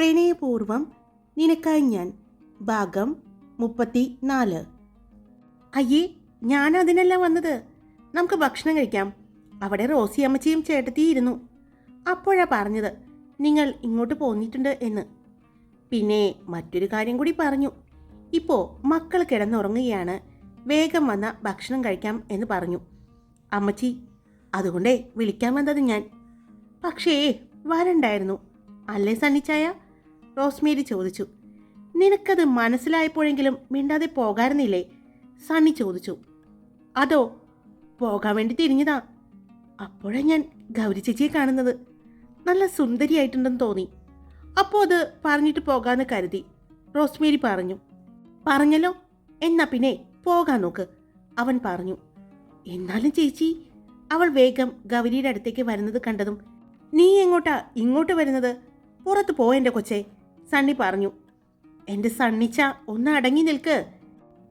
പ്രണയപൂർവം നിനക്കായി ഞാൻ. ഭാഗം മുപ്പത്തി നാല് അയ്യേ ഞാൻ അതിനല്ല വന്നത്. നമുക്ക് ഭക്ഷണം കഴിക്കാം. അവിടെ റോസി അമ്മച്ചിയും ചേട്ടത്തിയിരുന്നു അപ്പോഴാണ് അപ്പോഴാ പറഞ്ഞത് നിങ്ങൾ ഇങ്ങോട്ട് പോന്നിട്ടുണ്ട് എന്ന്. പിന്നെ മറ്റൊരു കാര്യം കൂടി പറഞ്ഞു. ഇപ്പോൾ മക്കൾ കിടന്നുറങ്ങുകയാണ്. വേഗം വന്ന ഭക്ഷണം കഴിക്കാം എന്ന് പറഞ്ഞു. അമ്മച്ചി അതുകൊണ്ടേ വിളിക്കാൻ വന്നത് ഞാൻ. പക്ഷേ വരണ്ടായിരുന്നു. അല്ലേ സണ്ണിച്ചായ? റോസ്മേരി ചോദിച്ചു. നിനക്കത് മനസ്സിലായപ്പോഴെങ്കിലും മിണ്ടാതെ പോകാറുന്നില്ലേ? സണ്ണി ചോദിച്ചു. അതോ പോകാൻ വേണ്ടി തിരിഞ്ഞതാ? അപ്പോഴാ ഞാൻ ഗൗരി ചേച്ചിയെ കാണുന്നത്. നല്ല സുന്ദരിയായിട്ടുണ്ടെന്ന് തോന്നി. അപ്പോൾ അത് പറഞ്ഞിട്ട് പോകാന്ന് കരുതി. റോസ്മേരി പറഞ്ഞു. പറഞ്ഞല്ലോ. എന്നാ പിന്നെ പോകാൻ നോക്ക് അവൻ പറഞ്ഞു. എന്നാലും ചേച്ചി അവൾ വേഗം ഗൗരിയുടെ അടുത്തേക്ക് വരുന്നത് കണ്ടതും നീ എങ്ങോട്ടാ ഇങ്ങോട്ട് വരുന്നത്? പുറത്ത് പോ എന്റെ കൊച്ചെ. സണ്ണി പറഞ്ഞു എന്റെ സണ്ണിച്ച ഒന്ന് അടങ്ങി നിൽക്ക്.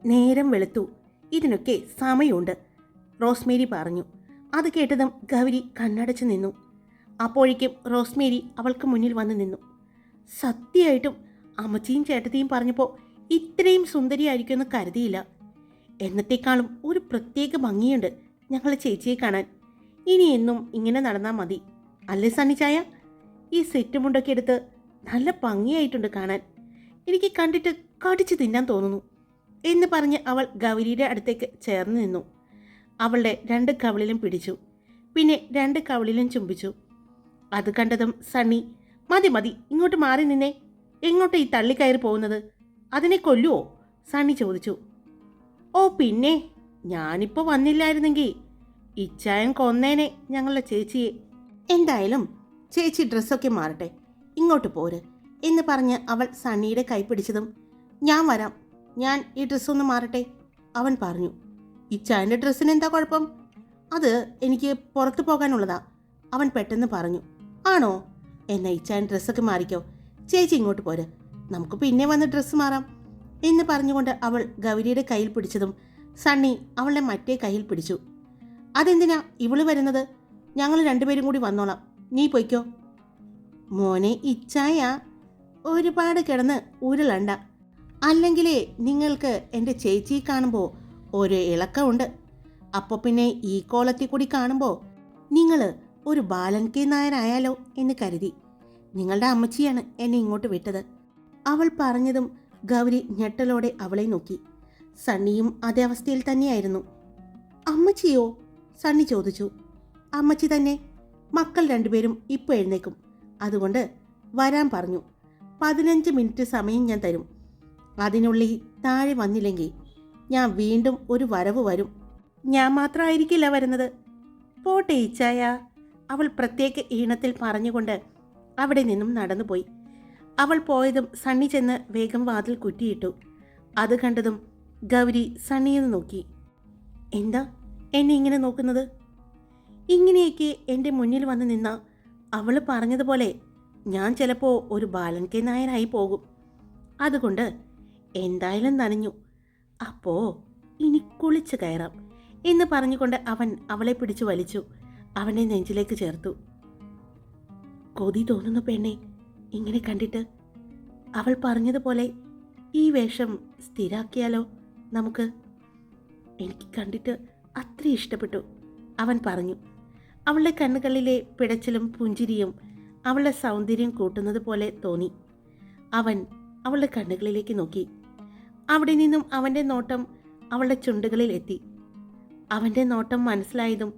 നേരം വെളുത്തു. ഇതിനൊക്കെ സമയമുണ്ട് റോസ്മേരി പറഞ്ഞു. അത് കേട്ടതും ഗൗരി കണ്ണടച്ച് നിന്നു. അപ്പോഴേക്കും റോസ്മേരി അവൾക്ക് മുന്നിൽ വന്ന് നിന്നു. സത്യമായിട്ടും അമ്മച്ചിയും ചേട്ടത്തിയും പറഞ്ഞപ്പോൾ ഇത്രയും സുന്ദരിയായിരിക്കുമെന്ന് കരുതിയില്ല. എന്നത്തേക്കാളും ഒരു പ്രത്യേക ഭംഗിയുണ്ട് ഞങ്ങളെ ചേച്ചിയെ കാണാൻ. ഇനി എന്നും ഇങ്ങനെ നടന്നാൽ മതി. അല്ലേ സണ്ണിച്ചായ? ഈ സെറ്റ് മുണ്ടൊക്കെ എടുത്ത് നല്ല ഭംഗിയായിട്ടുണ്ട് കാണാൻ. എനിക്ക് കണ്ടിട്ട് കടിച്ചു തിന്നാൻ തോന്നുന്നു എന്ന് പറഞ്ഞ് അവൾ ഗൗരിയുടെ അടുത്തേക്ക് ചേർന്ന് നിന്നു. അവളുടെ രണ്ട് കവിളിലും പിടിച്ചു. പിന്നെ രണ്ട് കവിളിലും ചുംബിച്ചു. അത് കണ്ടതും സണ്ണി മതി മതി ഇങ്ങോട്ട് മാറി നിന്നേ. എങ്ങോട്ട് ഈ തള്ളിക്കയറി പോകുന്നത്? അതിനെ കൊല്ലുവോ? സണ്ണി ചോദിച്ചു. ഓ പിന്നെ ഞാനിപ്പോൾ വന്നില്ലായിരുന്നെങ്കിൽ ഇച്ചായൻ കൊന്നേനെ ഞങ്ങളുടെ ചേച്ചിയെ. എന്തായാലും ചേച്ചി ഡ്രസ്സൊക്കെ മാറട്ടെ. ഇങ്ങോട്ട് പോര് എന്ന് പറഞ്ഞ് അവൾ സണ്ണിയുടെ കൈ പിടിച്ചതും ഞാൻ വരാം. ഞാൻ ഈ ഡ്രസ്സൊന്ന് മാറട്ടെ? അവൻ പറഞ്ഞു ഇച്ചായന്റെ ഡ്രസ്സിന് എന്താ കുഴപ്പം? അത് എനിക്ക് പുറത്തു പോകാനുള്ളതാ. അവൻ പെട്ടെന്ന് പറഞ്ഞു ആണോ? എന്നാ ഇച്ചായൻ ഡ്രസ്സൊക്കെ മാറിക്കോ. ചേച്ചി ഇങ്ങോട്ട് പോര്. നമുക്ക് പിന്നെ വന്ന് ഡ്രസ്സ് മാറാം. എന്ന് പറഞ്ഞുകൊണ്ട് അവൾ ഗൗരിയുടെ കയ്യിൽ പിടിച്ചതും സണ്ണി അവളുടെ മറ്റേ കയ്യിൽ പിടിച്ചു. അതെന്തിനാ? ഇവൾ വരുന്നത്? ഞങ്ങൾ രണ്ടുപേരും കൂടി വന്നോളാം. നീ പൊയ്ക്കോ. മോനെ ഇച്ചായ ഒരുപാട് കിടന്ന് ഉരുളണ്ട. അല്ലെങ്കിലേ നിങ്ങൾക്ക് എന്റെ ചേച്ചി കാണുമ്പോൾ ഒരു ഇളക്കമുണ്ട്. അപ്പോൾ പിന്നെ ഈ കോലത്തിൽ കൂടി കാണുമ്പോൾ നിങ്ങൾ ഒരു ബാലൻ കെ നായരായാലോ എന്ന് കരുതി. നിങ്ങളുടെ അമ്മച്ചിയാണ് എന്നെ ഇങ്ങോട്ട് വിട്ടത്. അവൾ പറഞ്ഞതും ഗൗരി ഞെട്ടലോടെ അവളെ നോക്കി. സണ്ണിയും അതേ അവസ്ഥയിൽ തന്നെയായിരുന്നു. അമ്മച്ചിയോ? സണ്ണി ചോദിച്ചു. അമ്മച്ചി തന്നെ മക്കൾ രണ്ടുപേരും ഇപ്പോൾ എഴുന്നേക്കും. അതുകൊണ്ട് വരാൻ പറഞ്ഞു. പതിനഞ്ച് മിനിറ്റ് സമയം ഞാൻ തരും. അതിനുള്ളിൽ താഴെ വന്നില്ലെങ്കിൽ ഞാൻ വീണ്ടും ഒരു വരവ് വരും. ഞാൻ മാത്രമായിരിക്കില്ല വരുന്നത്. പോട്ടെ ഈച്ചായ. അവൾ പ്രത്യേക ഈണത്തിൽ പറഞ്ഞുകൊണ്ട് അവിടെ നിന്നും നടന്നുപോയി. അവൾ പോയതും സണ്ണി ചെന്ന് വേഗം വാതിൽ കുറ്റിയിട്ടു. അത് കണ്ടതും ഗൗരി സണ്ണിയെന്ന് നോക്കി. എന്താ എന്നെ ഇങ്ങനെ നോക്കുന്നത്? ഇങ്ങനെയൊക്കെ എന്റെ മുന്നിൽ വന്ന് നിന്ന അവൾ പറഞ്ഞതുപോലെ ഞാൻ ചിലപ്പോൾ ഒരു ബാലൻ കെ നായനായി പോകും. അതുകൊണ്ട് എന്തായാലും നനഞ്ഞു. അപ്പോ ഇനി കുളിച്ചു കയറാം എന്ന് പറഞ്ഞുകൊണ്ട് അവൻ അവളെ പിടിച്ചു വലിച്ചു. അവനെ നെഞ്ചിലേക്ക് ചേർത്തു. കൊതി തോന്നുന്ന പെണ്ണെ ഇങ്ങനെ കണ്ടിട്ട്. അവൾ പറഞ്ഞതുപോലെ ഈ വേഷം സ്ഥിരാക്കിയാലോ നമുക്ക്? എനിക്ക് കണ്ടിട്ട് അത്ര ഇഷ്ടപ്പെട്ടു അവൻ പറഞ്ഞു. അവളുടെ കണ്ണുകളിലെ പിടച്ചിലും പുഞ്ചിരിയും അവളുടെ സൗന്ദര്യം കൂട്ടുന്നത് പോലെ തോന്നി. അവൻ അവളുടെ കണ്ണുകളിലേക്ക് നോക്കി. അവിടെ നിന്നും അവന്റെ നോട്ടം അവളുടെ ചുണ്ടുകളിൽ എത്തി. അവന്റെ നോട്ടം മനസ്സിലായതും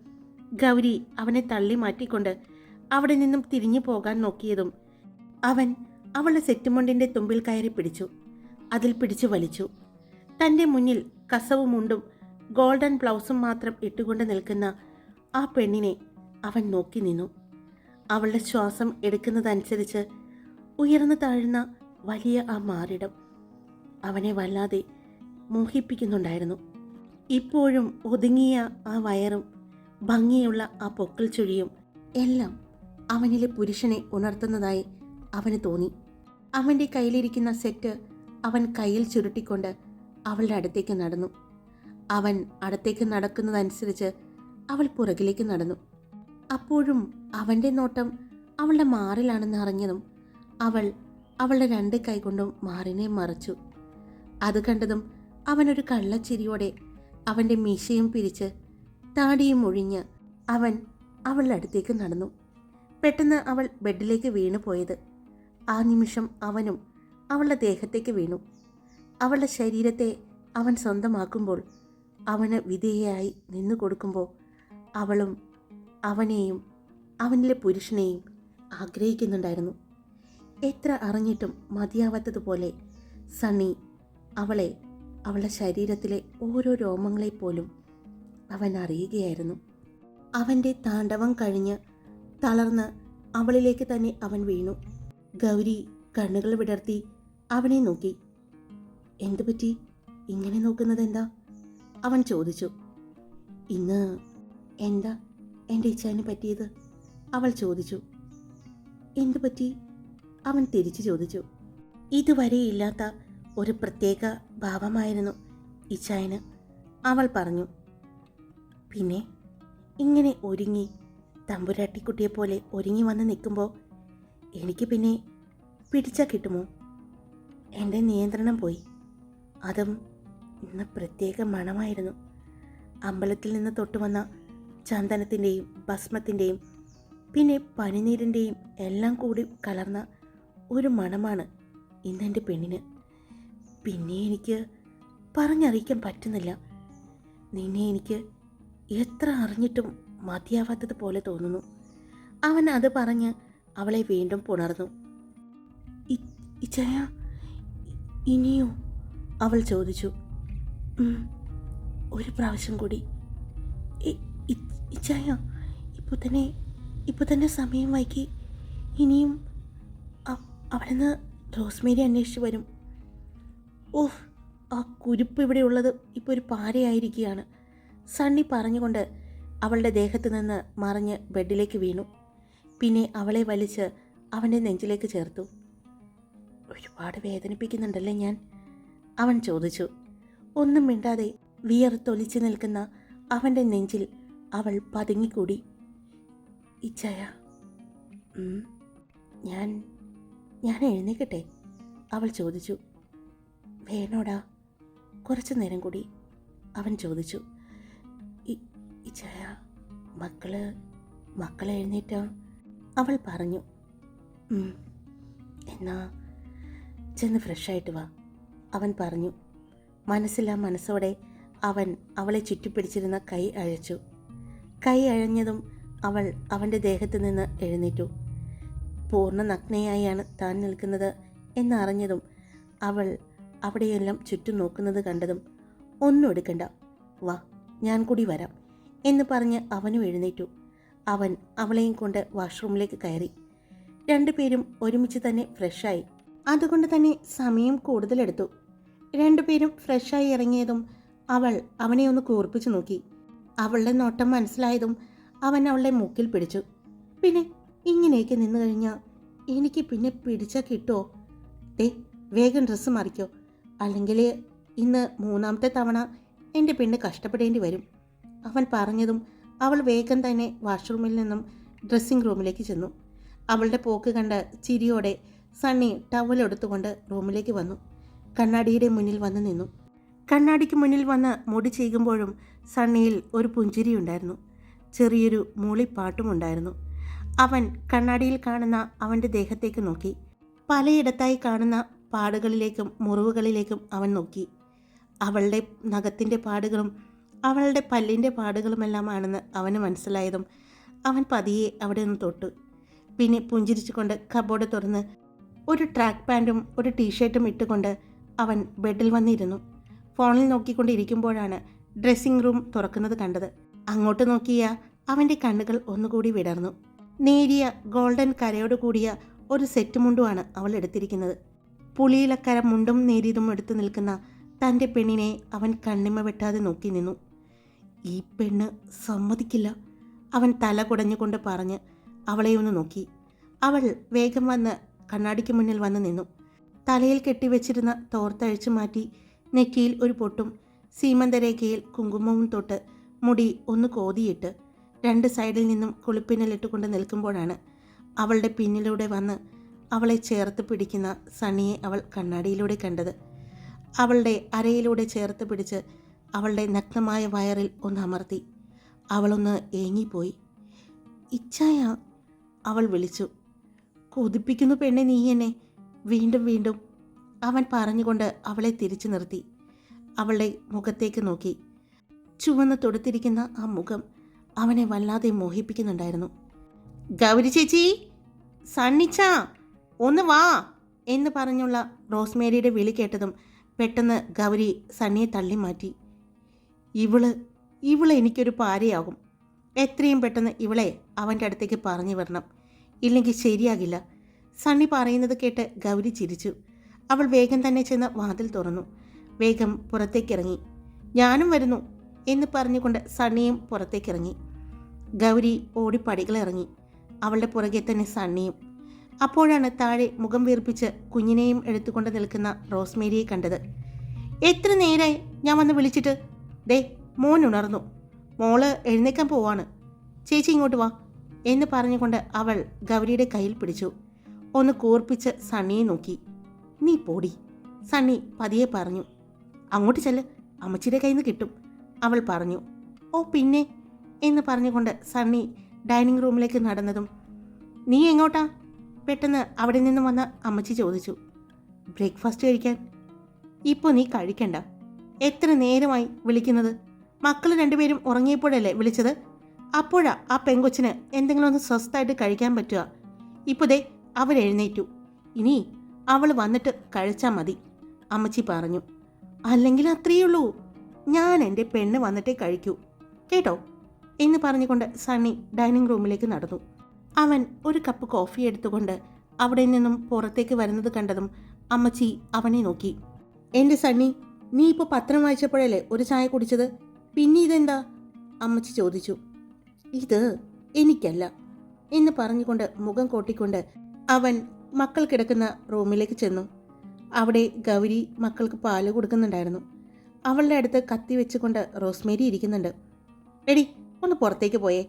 ഗൗരി അവനെ തള്ളി മാറ്റിക്കൊണ്ട് അവിടെ നിന്നും തിരിഞ്ഞു പോകാൻ നോക്കിയതും അവൻ അവളുടെ സെറ്റുമുണ്ടിന്റെ തുമ്പിൽ കയറി പിടിച്ചു. അതിൽ പിടിച്ചു വലിച്ചു. തന്റെ മുന്നിൽ കസവും മുണ്ടും ഗോൾഡൻ ബ്ലൗസും മാത്രം ഇട്ടുകൊണ്ട് നിൽക്കുന്ന ആ പെണ്ണിനെ അവൻ നോക്കി നിന്നു. അവളുടെ ശ്വാസം എടുക്കുന്നതനുസരിച്ച് ഉയർന്നു താഴ്ന്ന വലിയ ആ മാറിടം അവനെ വല്ലാതെ മോഹിപ്പിക്കുന്നുണ്ടായിരുന്നു. ഇപ്പോഴും ഒതുങ്ങിയ ആ വയറും ഭംഗിയുള്ള ആ പൊക്കൽ ചുഴിയും എല്ലാം അവനിലെ പുരുഷനെ ഉണർത്തുന്നതായി അവന് തോന്നി. അവന്റെ കയ്യിലിരിക്കുന്ന സെറ്റ് അവൻ കയ്യിൽ ചുരുട്ടിക്കൊണ്ട് അവളുടെ അടുത്തേക്ക് നടന്നു. അവൻ അടുത്തേക്ക് നടക്കുന്നതനുസരിച്ച് അവൾ പുറകിലേക്ക് നടന്നു. അപ്പോഴും അവന്റെ നോട്ടം അവളുടെ മാറിലാണെന്ന് അറിഞ്ഞതും അവൾ അവളുടെ രണ്ട് കൈകൊണ്ടും മാറിനെ മറിച്ചു. അത് കണ്ടതും അവനൊരു കള്ളച്ചിരിയോടെ അവന്റെ മീശയും പിരിച്ച് താടിയും ഒഴിഞ്ഞ് അവൻ അവളുടെ അടുത്തേക്ക് നടന്നു. പെട്ടെന്ന് അവൾ ബെഡിലേക്ക് വീണു പോയത്. ആ നിമിഷം അവനും അവളുടെ ദേഹത്തേക്ക് വീണു. അവളുടെ ശരീരത്തെ അവൻ സ്വന്തമാക്കുമ്പോൾ അവന് വിധേയയായി നിന്നു കൊടുക്കുമ്പോൾ അവളും അവനെയും അവനിലെ പുരുഷനെയും ആഗ്രഹിക്കുന്നുണ്ടായിരുന്നു. എത്ര അറിഞ്ഞിട്ടും മതിയാവാത്തതുപോലെ സണ്ണി അവളെ അവളുടെ ശരീരത്തിലെ ഓരോ രോമങ്ങളെപ്പോലും അവൻ അറിയുകയായിരുന്നു. അവന്റെ താണ്ഡവം കഴിഞ്ഞ് തളർന്ന് അവളിലേക്ക് തന്നെ അവൻ വീണു. ഗൗരി കണ്ണുകൾ വിടർത്തി അവനെ നോക്കി. എന്തു പറ്റി? ഇങ്ങനെ നോക്കുന്നത് എന്താ അവൻ ചോദിച്ചു. ഇന്ന് എന്താ എന്റെ ഇച്ഛാന് പറ്റിയത്? അവൾ ചോദിച്ചു. എന്തു പറ്റി? അവൻ തിരിച്ചു ചോദിച്ചു. ഇതുവരെ ഇല്ലാത്ത ഒരു പ്രത്യേക ഭാവമായിരുന്നു ഇച്ചായന് അവൾ പറഞ്ഞു പിന്നെ ഇങ്ങനെ ഒരുങ്ങി തമ്പുരാട്ടിക്കുട്ടിയെ പോലെ ഒരുങ്ങി വന്ന് നിൽക്കുമ്പോൾ എനിക്ക് പിന്നെ പിടിച്ചാൽ കിട്ടുമോ? എന്റെ നിയന്ത്രണം പോയി. അതും ഇന്ന് പ്രത്യേക മണമായിരുന്നു. അമ്പലത്തിൽ നിന്ന് തൊട്ടുവന്ന ചന്ദനത്തിന്റെയും ഭസ്മത്തിന്റെയും പിന്നെ പനിനീരിന്റെയും എല്ലാം കൂടി കലർന്ന ഒരു മണമാണ് ഇന്നെന്റെ പെണ്ണിന്. പിന്നെ എനിക്ക് പറഞ്ഞറിയിക്കാൻ പറ്റുന്നില്ല. നിന്നെ എനിക്ക് എത്ര അറിഞ്ഞിട്ടും മതിയാവാത്തത് പോലെ തോന്നുന്നു. അവൻ അത് പറഞ്ഞ് അവളെ വീണ്ടും പുണർന്നു. ഇച്ചയാ ഇനിയോ? അവൾ ചോദിച്ചു. ഒരു പ്രാവശ്യം കൂടി ഇച്ചായ ഇപ്പോൾ തന്നെ ഇപ്പോൾ തന്നെ സമയം വൈകി. ഇനിയും അവിടെ അവിടുന്ന് റോസ്മേരി അന്വേഷിച്ച് വരും. ഓഹ് ആ കുരുപ്പ് ഇവിടെ ഉള്ളത് ഇപ്പോൾ ഒരു പാരയായിരിക്കുകയാണ്. സണ്ണി പറഞ്ഞുകൊണ്ട് അവളുടെ ദേഹത്ത് നിന്ന് മറിഞ്ഞ് ബെഡിലേക്ക് വീണു. പിന്നെ അവളെ വലിച്ച് അവന്റെ നെഞ്ചിലേക്ക് ചേർത്തു. ഒരുപാട് വേദനിപ്പിക്കുന്നുണ്ടല്ലേ ഞാൻ? അവൻ ചോദിച്ചു. ഒന്നും മിണ്ടാതെ വിയർത്തൊലിച്ചു നിൽക്കുന്ന അവന്റെ നെഞ്ചിൽ അവൾ പതുങ്ങിക്കൂടി. ഇച്ചയ ഞാൻ ഞാൻ എഴുന്നേക്കട്ടെ? അവൾ ചോദിച്ചു. വേണോടാ. കുറച്ചു നേരം കൂടി അവൻ ചോദിച്ചു. "ഇ- ഇച്ചയ മക്കൾ മക്കളെ എഴുന്നേറ്റ? അവൾ പറഞ്ഞു. "ഉം, എന്നാ ചെന്ന് ഫ്രഷായിട്ട് വാ. അവൻ പറഞ്ഞു. മനസ്സിലാ മനസ്സോടെ അവൻ അവളെ ചുറ്റിപ്പിടിച്ചിരുന്ന കൈ അഴച്ചു. കൈ അഴഞ്ഞതും അവൾ അവന്റെ ദേഹത്ത് നിന്ന് എഴുന്നേറ്റു. പൂർണ നഗ്നയായാണ് താൻ നിൽക്കുന്നത് എന്നറിഞ്ഞതും അവൾ അവിടെയെല്ലാം ചുറ്റും നോക്കുന്നത് കണ്ടതും ഒന്നും എടുക്കണ്ട. വാ ഞാൻ കൂടി വരാം എന്ന് പറഞ്ഞ് അവനും എഴുന്നേറ്റു. അവൻ അവളെയും കൊണ്ട് വാഷ്റൂമിലേക്ക് കയറി. രണ്ടുപേരും ഒരുമിച്ച് തന്നെ ഫ്രഷായി. അതുകൊണ്ട് തന്നെ സമയം കൂടുതലെടുത്തു. രണ്ടുപേരും ഫ്രഷായി ഇറങ്ങിയതും അവൾ അവനെ ഒന്ന് കൂർപ്പിച്ചു നോക്കി. അവളുടെ നോട്ടം മനസ്സിലായതും അവൻ അവളുടെ മൂക്കിൽ പിടിച്ചു. പിന്നെ ഇങ്ങനെയൊക്കെ നിന്നു കഴിഞ്ഞാൽ എനിക്ക് പിന്നെ പിടിച്ചാൽ കിട്ടുമോ ദേ വേഗം ഡ്രസ്സ് മറിക്കോ. അല്ലെങ്കിൽ ഇന്ന് മൂന്നാമത്തെ തവണ എന്റെ പെണ്ണ് കഷ്ടപ്പെടേണ്ടി വരും. അവൻ പറഞ്ഞതും അവൾ വേഗം തന്നെ വാഷ്റൂമിൽ നിന്നും ഡ്രസ്സിംഗ് റൂമിലേക്ക് ചെന്നു. അവളുടെ പോക്ക് കണ്ട് ചിരിയോടെ സണ്ണി ടവൽ എടുത്തുകൊണ്ട് റൂമിലേക്ക് വന്നു. കണ്ണാടിയുടെ മുന്നിൽ വന്ന് നിന്നു. കണ്ണാടിക്ക് മുന്നിൽ വന്ന് മുടി ചെയ്യുമ്പോഴും സണ്ണിയിൽ ഒരു പുഞ്ചിരിയുണ്ടായിരുന്നു ചെറിയൊരു മൂളിപ്പാട്ടുമുണ്ടായിരുന്നു അവൻ കണ്ണാടിയിൽ കാണുന്ന അവന്റെ ദേഹത്തേക്ക് നോക്കി. പലയിടത്തായി കാണുന്ന പാടുകളിലേക്കും മുറിവുകളിലേക്കും അവൻ നോക്കി. അവളുടെ നഖത്തിന്റെ പാടുകളും അവളുടെ പല്ലിന്റെ പാടുകളുമെല്ലാമാണെന്ന് അവന് മനസ്സിലായതും അവൻ പതിയെ അവിടെ നിന്ന് തൊട്ടു. പിന്നെ പുഞ്ചിരിച്ചുകൊണ്ട് കബോർഡ് തുറന്ന് ഒരു ട്രാക്ക് പാന്റും ഒരു ടീഷർട്ടും ഇട്ടുകൊണ്ട് അവൻ ബെഡിൽ വന്നിരുന്നു. ഫോണിൽ നോക്കിക്കൊണ്ടിരിക്കുമ്പോഴാണ് ഡ്രസ്സിംഗ് റൂം തുറക്കുന്നത് കണ്ടത്. അങ്ങോട്ട് നോക്കിയ അവന്റെ കണ്ണുകൾ ഒന്നുകൂടി വിടർന്നു. നേരിയ ഗോൾഡൻ കരയോട് കൂടിയ ഒരു സെറ്റ് മുണ്ടുമാണ് അവൾ എടുത്തിരിക്കുന്നത്. പുളിയിലക്കര മുണ്ടും നേരിയതും എടുത്തു നിൽക്കുന്ന തന്റെ പെണ്ണിനെ അവൻ കണ്ണിമ വെട്ടാതെ നോക്കി നിന്നു. ഈ പെണ്ണ് സമ്മതിക്കില്ല. അവൻ തല കുടഞ്ഞുകൊണ്ട് പറഞ്ഞ് അവളെ ഒന്ന് നോക്കി. അവൾ വേഗം വന്ന് കണ്ണാടിക്ക് മുന്നിൽ വന്ന് നിന്നു. തലയിൽ കെട്ടിവെച്ചിരുന്ന തോർത്തഴിച്ചു മാറ്റി നെറ്റിയിൽ ഒരു പൊട്ടും സീമന്തരേഖയിൽ കുങ്കുമവും തൊട്ട് മുടി ഒന്ന് കോതിയിട്ട് രണ്ട് സൈഡിൽ നിന്നും കുളിപ്പിന്നലിട്ടുകൊണ്ട് നിൽക്കുമ്പോഴാണ് അവളുടെ പിന്നിലൂടെ വന്ന് അവളെ ചേർത്ത് പിടിക്കുന്ന സണ്ണിയെ അവൾ കണ്ണാടിയിലൂടെ കണ്ടത്. അവളുടെ അരയിലൂടെ ചേർത്ത് പിടിച്ച് അവളുടെ നഗ്നമായ വയറിൽ ഒന്ന് അമർത്തി. അവളൊന്ന് ഏങ്ങിപ്പോയി. ഇച്ഛായ അവൾ വിളിച്ചു. കൊതിപ്പിക്കുന്നു പെണ്ണെ നീ എന്നെ. വീണ്ടും വീണ്ടും അവൻ പറഞ്ഞുകൊണ്ട് അവളെ തിരിച്ചു നിർത്തി. അവളുടെ മുഖത്തേക്ക് നോക്കി. ചുവന്ന് തൊടുത്തിരിക്കുന്ന ആ മുഖം അവനെ വല്ലാതെ മോഹിപ്പിക്കുന്നുണ്ടായിരുന്നു. ഗൗരി ചേച്ചി സണ്ണിച്ച ഒന്ന് വാ എന്ന് പറഞ്ഞുള്ള റോസ്മേരിയുടെ വിളി കേട്ടതും പെട്ടെന്ന് ഗൗരി സണ്ണിയെ തള്ളി മാറ്റി. ഇവൾ ഇവൾ എനിക്കൊരു പാരയാകും എത്രയും പെട്ടെന്ന് ഇവളെ അവന്റെ അടുത്തേക്ക് പറഞ്ഞു വരണം. ഇല്ലെങ്കിൽ ശരിയാകില്ല. സണ്ണി പറയുന്നത് കേട്ട് ഗൗരി ചിരിച്ചു. അവൾ വേഗം തന്നെ ചെന്ന് വാതിൽ തുറന്നു. വേഗം പുറത്തേക്കിറങ്ങി. ഞാനും വരുന്നു എന്ന് പറഞ്ഞുകൊണ്ട് സണ്ണിയും പുറത്തേക്കിറങ്ങി. ഗൗരി ഓടി പടികളിറങ്ങി. അവളുടെ പുറകെ തന്നെ സണ്ണിയും. അപ്പോഴാണ് താഴെ മുഖം വീർപ്പിച്ച് കുഞ്ഞിനെയും എടുത്തുകൊണ്ട് നിൽക്കുന്ന റോസ്മേരിയെ കണ്ടത്. എത്ര നേരായി ഞാൻ വന്ന് വിളിച്ചിട്ട്? ദേ മോൻ ഉണർന്നു. മോൾ എഴുന്നേക്കാൻ പോവാണ്. ചേച്ചി ഇങ്ങോട്ട് വാ എന്ന് പറഞ്ഞുകൊണ്ട് അവൾ ഗൗരിയുടെ കയ്യിൽ പിടിച്ചു. ഒന്ന് കൂർപ്പിച്ച് സണ്ണിയെ നോക്കി. നീ പോടി സണ്ണി പതിയെ പറഞ്ഞു. അങ്ങോട്ട് ചെല്ല്. അമ്മച്ചിയുടെ കയ്യിൽ നിന്ന് കിട്ടും. അവൾ പറഞ്ഞു ഓ പിന്നെ എന്ന് പറഞ്ഞുകൊണ്ട് സണ്ണി ഡൈനിങ് റൂമിലേക്ക് നടന്നതും നീ എങ്ങോട്ടാ? പെട്ടെന്ന് അവിടെ നിന്ന് വന്ന അമ്മച്ചി ചോദിച്ചു ബ്രേക്ക്ഫാസ്റ്റ് കഴിക്കാൻ? ഇപ്പോൾ നീ കഴിക്കണ്ട. എത്ര നേരമായി വിളിക്കുന്നത്? മക്കൾ രണ്ടുപേരും ഉറങ്ങിയപ്പോഴല്ലേ വിളിച്ചത്? അപ്പോഴാ ആ പെങ്കൊച്ചിന് എന്തെങ്കിലും ഒന്ന് സ്വസ്ഥമായിട്ട് കഴിക്കാൻ പറ്റുക. ഇപ്പോൾ ദേ അവരെഴുന്നേറ്റു. ഇനി അവൾ വന്നിട്ട് കഴിച്ചാൽ മതി അമ്മച്ചി പറഞ്ഞു. അല്ലെങ്കിൽ അത്രയേ ഉള്ളൂ. ഞാൻ എന്റെ പെണ്ണ് വന്നിട്ടേ കഴിക്കൂ. കേട്ടോ? എന്ന് പറഞ്ഞുകൊണ്ട് സണ്ണി ഡൈനിങ് റൂമിലേക്ക് നടന്നു. അവൻ ഒരു കപ്പ് കോഫി എടുത്തുകൊണ്ട് അവിടെ നിന്നും പുറത്തേക്ക് വരുന്നത് കണ്ടതും അമ്മച്ചി അവനെ നോക്കി. എന്റെ സണ്ണി നീ ഇപ്പോൾ പത്രം വായിച്ചപ്പോഴല്ലേ ഒരു ചായ കുടിച്ചത്? പിന്നെ ഇതെന്താ? അമ്മച്ചി ചോദിച്ചു. ഇത് എനിക്കല്ല എന്ന് പറഞ്ഞുകൊണ്ട് മുഖം കോട്ടിക്കൊണ്ട് അവൻ മക്കൾ കിടക്കുന്ന റൂമിലേക്ക് ചെന്നു. അവിടെ ഗൗരി മക്കൾക്ക് പാൽ കൊടുക്കുന്നുണ്ടായിരുന്നു. അവളുടെ അടുത്ത് കത്തി വെച്ചുകൊണ്ട് റോസ്മേരി ഇരിക്കുന്നുണ്ട്. എടി ഒന്ന് പുറത്തേക്ക് പോയേ.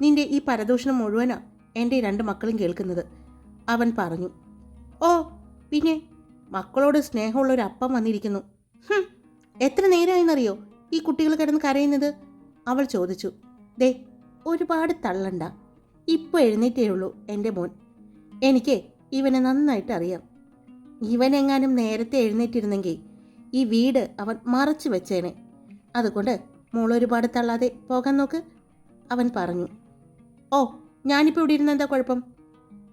നിന്റെ ഈ പരദൂഷണം മുഴുവനാ എന്റെ രണ്ട് മക്കളും കേൾക്കുന്നത്. അവൻ പറഞ്ഞു. ഓ പിന്നെ മക്കളോട് സ്നേഹമുള്ള ഒരു അപ്പം വന്നിരിക്കുന്നു. എത്ര നേരമായെന്നറിയോ ഈ കുട്ടികൾ കിടന്ന് കരയുന്നത്? അവൾ ചോദിച്ചു. ദേ ഒരുപാട് തള്ളണ്ട. ഇപ്പോൾ എഴുന്നേറ്റേ ഉള്ളൂ എന്റെ മോൻ. എനിക്ക് ഇവനെ നന്നായിട്ട് അറിയാം. ഇവനെങ്ങാനും നേരത്തെ എഴുന്നേറ്റിരുന്നെങ്കിൽ ഈ വീട് അവൻ മറച്ചു വെച്ചേനെ. അതുകൊണ്ട് മോൾ ഒരുപാട് തള്ളാതെ പോകാൻ നോക്ക് അവൻ പറഞ്ഞു. ഓ ഞാനിപ്പോൾ ഇവിടെ ഇരുന്ന് എന്താ കുഴപ്പം?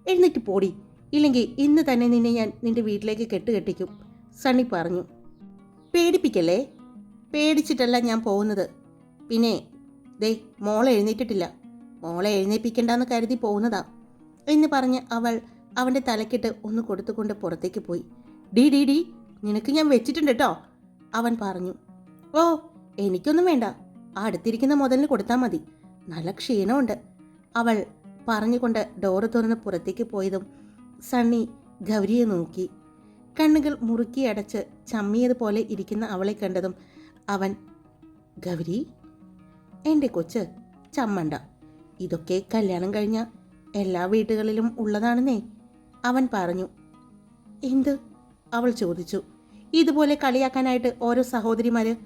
എഴുന്നേറ്റ് പോടി. ഇല്ലെങ്കിൽ ഇന്ന് തന്നെ നിന്നെ ഞാൻ നിന്റെ വീട്ടിലേക്ക് കെട്ടുകെട്ടിക്കും സണ്ണി പറഞ്ഞു. പേടിപ്പിക്കല്ലേ? പേടിച്ചിട്ടല്ല ഞാൻ പോകുന്നത്. പിന്നെ ദേ മോളെ എഴുന്നേറ്റിട്ടില്ല. മോളെ എഴുന്നേൽപ്പിക്കണ്ടെന്ന് കരുതി പോകുന്നതാ എന്ന് പറഞ്ഞ് അവൾ അവന്റെ തലക്കിട്ട് ഒന്ന് കൊടുത്തുകൊണ്ട് പുറത്തേക്ക് പോയി. ഡി ഡി ഡി നിനക്ക് ഞാൻ വെച്ചിട്ടുണ്ട് കേട്ടോ അവൻ പറഞ്ഞു. ഓ എനിക്കൊന്നും വേണ്ട. ആ അടുത്തിരിക്കുന്ന മുതലിന് കൊടുത്താൽ മതി. നല്ല ക്ഷീണമുണ്ട്. അവൾ പറഞ്ഞുകൊണ്ട് ഡോറ് തുറന്ന് പുറത്തേക്ക് പോയതും സണ്ണി ഗൗരിയെ നോക്കി. കണ്ണുകൾ മുറുക്കി അടച്ച് ചമ്മിയതുപോലെ ഇരിക്കുന്ന അവളെ കണ്ടതും അവൻ ഗൗരി എന്റെ കൊച്ച് ചമ്മണ്ട. ഇതൊക്കെ കല്യാണം കഴിഞ്ഞ എല്ലാ വീടുകളിലും ഉള്ളതാണെന്നേ. അവൻ പറഞ്ഞു എന്ത്? അവൾ ചോദിച്ചു ഇതുപോലെ കളിയാക്കാനായിട്ട് ഓരോ സഹോദരിമാര്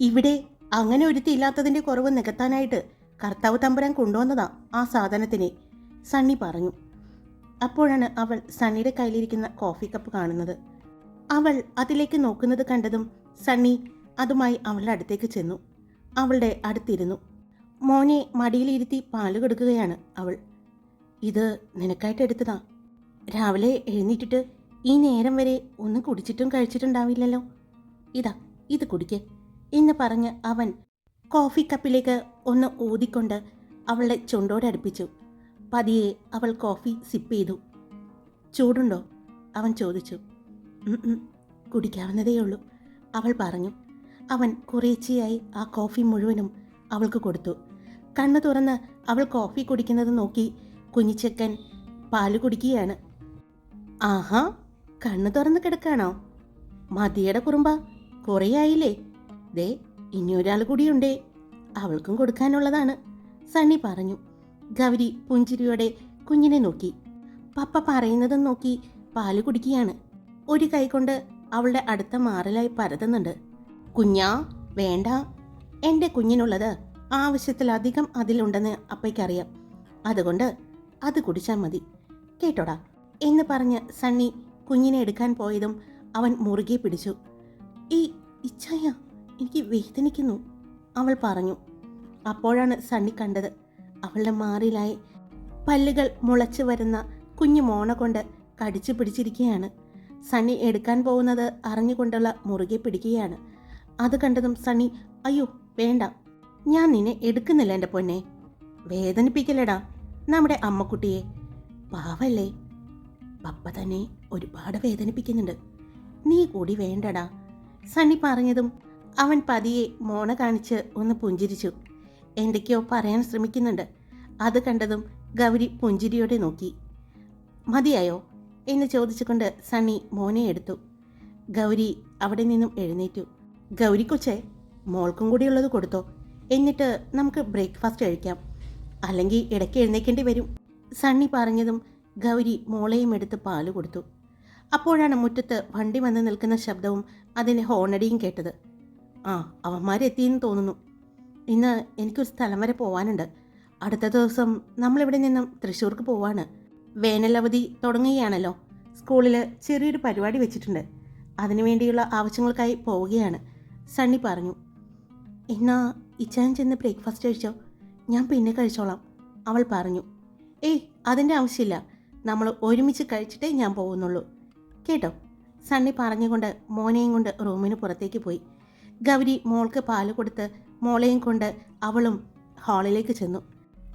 ഇവിടെ അങ്ങനെ ഒരുത്തി ഇല്ലാത്തതിന്റെ കുറവ് നികത്താനായിട്ട് കർത്താവ് തമ്പുരാൻ കൊണ്ടുവന്നതാ ആ സാധനത്തിനെ. സണ്ണി പറഞ്ഞു അപ്പോഴാണ് അവൾ സണ്ണിയുടെ കയ്യിലിരിക്കുന്ന കോഫി കപ്പ് കാണുന്നത്. അവൾ അതിലേക്ക് നോക്കുന്നത് കണ്ടതും സണ്ണി അതുമായി അവളുടെ അടുത്തേക്ക് ചെന്നു. അവളുടെ അടുത്തിരുന്നു. മോനെ മടിയിലിരുത്തി പാൽ കൊടുക്കുകയാണ് അവൾ. ഇത് നിനക്കായിട്ട് എടുത്തതാ. രാവിലെ എഴുന്നേറ്റിട്ട് ഈ നേരം വരെ ഒന്നും കുടിച്ചിട്ടും കഴിച്ചിട്ടുണ്ടാവില്ലല്ലോ. ഇതാ ഇത് കുടിക്ക് എന്ന് പറഞ്ഞ് അവൻ കോഫി കപ്പിലേക്ക് ഒന്ന് ഊതിക്കൊണ്ട് അവളുടെ ചുണ്ടോടടുപ്പിച്ചു പതിയെ അവൾ കോഫി സിപ്പ് ചെയ്തു. ചൂടുണ്ടോ? അവൻ ചോദിച്ചു. "ഉം ഉം, കുടിക്കാവുന്നതേ ഉള്ളൂ അവൾ പറഞ്ഞു. അവൻ കുറേച്ചയായി ആ കോഫി മുഴുവനും അവൾക്ക് കൊടുത്തു. കണ്ണു തുറന്ന് അവൾ കോഫി കുടിക്കുന്നത് നോക്കി കുഞ്ഞിച്ചക്കൻ പാൽ കുടിക്കുകയാണ്. ആഹാ കണ്ണു തുറന്നു കിടക്കാണോ? മതിയുടെ കുറുമ്പ കുറേയായില്ലേ ദേ ഇനിയൊരാൾ കൂടിയുണ്ടേ. അവൾക്കും കൊടുക്കാനുള്ളതാണ്. സണ്ണി പറഞ്ഞു. ഗൗരി പുഞ്ചിരിയോടെ കുഞ്ഞിനെ നോക്കി. പപ്പ പറയുന്നതും നോക്കി പാൽ കുടിക്കുകയാണ്. ഒരു കൈ കൊണ്ട് അവളുടെ അടുത്ത മാറലായി പരതുന്നുണ്ട്. കുഞ്ഞാ വേണ്ട. എന്റെ കുഞ്ഞിനുള്ളത് ആവശ്യത്തിലധികം അതിലുണ്ടെന്ന് അപ്പയ്ക്കറിയാം. അതുകൊണ്ട് അത് കുടിച്ചാൽ മതി. കേട്ടോടാ എന്ന് പറഞ്ഞ് സണ്ണി കുഞ്ഞിനെ എടുക്കാൻ പോയതും അവൻ മുറുകെ പിടിച്ചു. ഈ ഇച്ഛായ എനിക്ക് വേദനിക്കുന്നു അവൾ പറഞ്ഞു. അപ്പോഴാണ് സണ്ണി കണ്ടത് അവളുടെ മാറിലായി പല്ലുകൾ മുളച്ചു വരുന്ന കുഞ്ഞു മോണ കൊണ്ട് കടിച്ചു പിടിച്ചിരിക്കുകയാണ്. സണ്ണി എടുക്കാൻ പോകുന്നത് അറിഞ്ഞുകൊണ്ടുള്ള മുറുകെ പിടിക്കുകയാണ്. അത് കണ്ടതും സണ്ണി അയ്യോ വേണ്ട ഞാൻ നിന്നെ എടുക്കുന്നില്ല എന്റെ പൊന്നെ. വേദനിപ്പിക്കലടാ നമ്മുടെ അമ്മക്കുട്ടിയെ. പാവല്ലേ പപ്പ തന്നെ ഒരുപാട് വേദനിപ്പിക്കുന്നുണ്ട്. നീ കൂടി വേണ്ടടാ. സണ്ണി പറഞ്ഞതും അവൻ പതിയെ മോണ കാണിച്ച് ഒന്ന് പുഞ്ചിരിച്ചു. എന്തൊക്കെയോ പറയാൻ ശ്രമിക്കുന്നുണ്ട്. അത് കണ്ടതും ഗൗരി പുഞ്ചിരിയോടെ നോക്കി. മതിയായോ? എന്ന് ചോദിച്ചുകൊണ്ട് സണ്ണി മോനെ എടുത്തു. ഗൗരി അവിടെ നിന്നും എഴുന്നേറ്റു. ഗൗരി കൊച്ചേ മോൾക്കും കൂടിയുള്ളത് കൊടുത്തോ. എന്നിട്ട് നമുക്ക് ബ്രേക്ക്ഫാസ്റ്റ് കഴിക്കാം. അല്ലെങ്കിൽ ഇടയ്ക്ക് എഴുന്നേക്കേണ്ടി വരും. സണ്ണി പറഞ്ഞതും ഗൗരി മോളെയും എടുത്ത് പാൽ കൊടുത്തു. അപ്പോഴാണ് മുറ്റത്ത് വണ്ടി വന്ന് നിൽക്കുന്ന ശബ്ദവും അതിന് ഹോണടിയും കേട്ടത്. ആ അവന്മാരെത്തിയെന്ന് തോന്നുന്നു. ഇന്ന് എനിക്കൊരു സ്ഥലം വരെ പോവാനുണ്ട്. അടുത്ത ദിവസം നമ്മളിവിടെ നിന്നും തൃശ്ശൂർക്ക് പോവാണ്. വേനലവധി തുടങ്ങുകയാണല്ലോ. സ്കൂളിൽ ചെറിയൊരു പരിപാടി വെച്ചിട്ടുണ്ട്. അതിനുവേണ്ടിയുള്ള ആവശ്യങ്ങൾക്കായി പോവുകയാണ്. സണ്ണി പറഞ്ഞു. എന്നാ ഇച്ചാൻ ചെന്ന് ബ്രേക്ക്ഫാസ്റ്റ് കഴിച്ചോ? ഞാൻ പിന്നെ കഴിച്ചോളാം. അവൾ പറഞ്ഞു. ഏയ് അതിന്റെ ആവശ്യമില്ല. നമ്മൾ ഒരുമിച്ച് കഴിച്ചിട്ടേ ഞാൻ പോകുന്നുള്ളൂ. കേട്ടോ? സണ്ണി പറഞ്ഞുകൊണ്ട് മോനെയും കൊണ്ട് റൂമിന് പുറത്തേക്ക് പോയി. ഗൗരി മോൾക്ക് പാൽ കൊടുത്ത് മോളെയും കൊണ്ട് അവളും ഹാളിലേക്ക് ചെന്നു.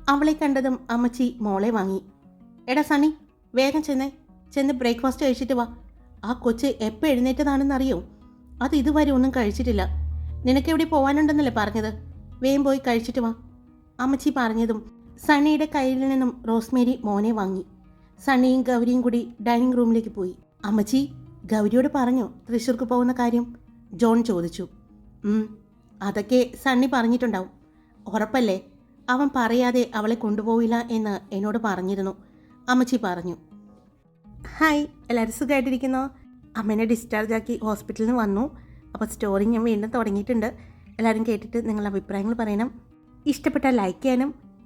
അവളെ കണ്ടതും അമ്മച്ചി മോളെ വാങ്ങി. എടാ സണ്ണി വേഗം ചെന്നേ. ചെന്ന് ബ്രേക്ക്ഫാസ്റ്റ് കഴിച്ചിട്ട് വാ. ആ കൊച്ച് എപ്പോൾ എഴുന്നേറ്റതാണെന്നറിയോ? അത് ഇതുവരെ ഒന്നും കഴിച്ചിട്ടില്ല. നിനക്ക് എവിടെ പോകാനുണ്ടെന്നല്ലേ പറഞ്ഞത്? വേഗം പോയി കഴിച്ചിട്ട് വാ. അമ്മച്ചി പറഞ്ഞതും സണ്ണിയുടെ കയ്യിൽ നിന്നും റോസ്മേരി മോനെ വാങ്ങി. സണ്ണിയും ഗൗരിയും കൂടി ഡൈനിങ് റൂമിലേക്ക് പോയി. അമ്മച്ചി ഗൗരിയോട് പറഞ്ഞു തൃശ്ശൂർക്ക് പോകുന്ന കാര്യം. ജോൺ ചോദിച്ചു. "ഉം, അതൊക്കെ സണ്ണി പറഞ്ഞിട്ടുണ്ടാവും. ഉറപ്പല്ലേ? അവൻ പറയാതെ അവളെ കൊണ്ടുപോവില്ല എന്ന് എന്നോട് പറഞ്ഞിരുന്നു. അമ്മച്ചി പറഞ്ഞു. ഹായ് എല്ലാവരും സുഖമായിട്ടിരിക്കുന്നോ അമ്മേനെ ഡിസ്ചാർജ് ആക്കി ഹോസ്പിറ്റലിൽ നിന്ന് വന്നു. അപ്പോൾ സ്റ്റോറി ഞാൻ വീണ്ടും തുടങ്ങിയിട്ടുണ്ട്. എല്ലാവരും കേട്ടിട്ട് നിങ്ങളുടെ അഭിപ്രായങ്ങൾ പറയണം. ഇഷ്ടപ്പെട്ടാൽ ലൈക്ക് ചെയ്യാനും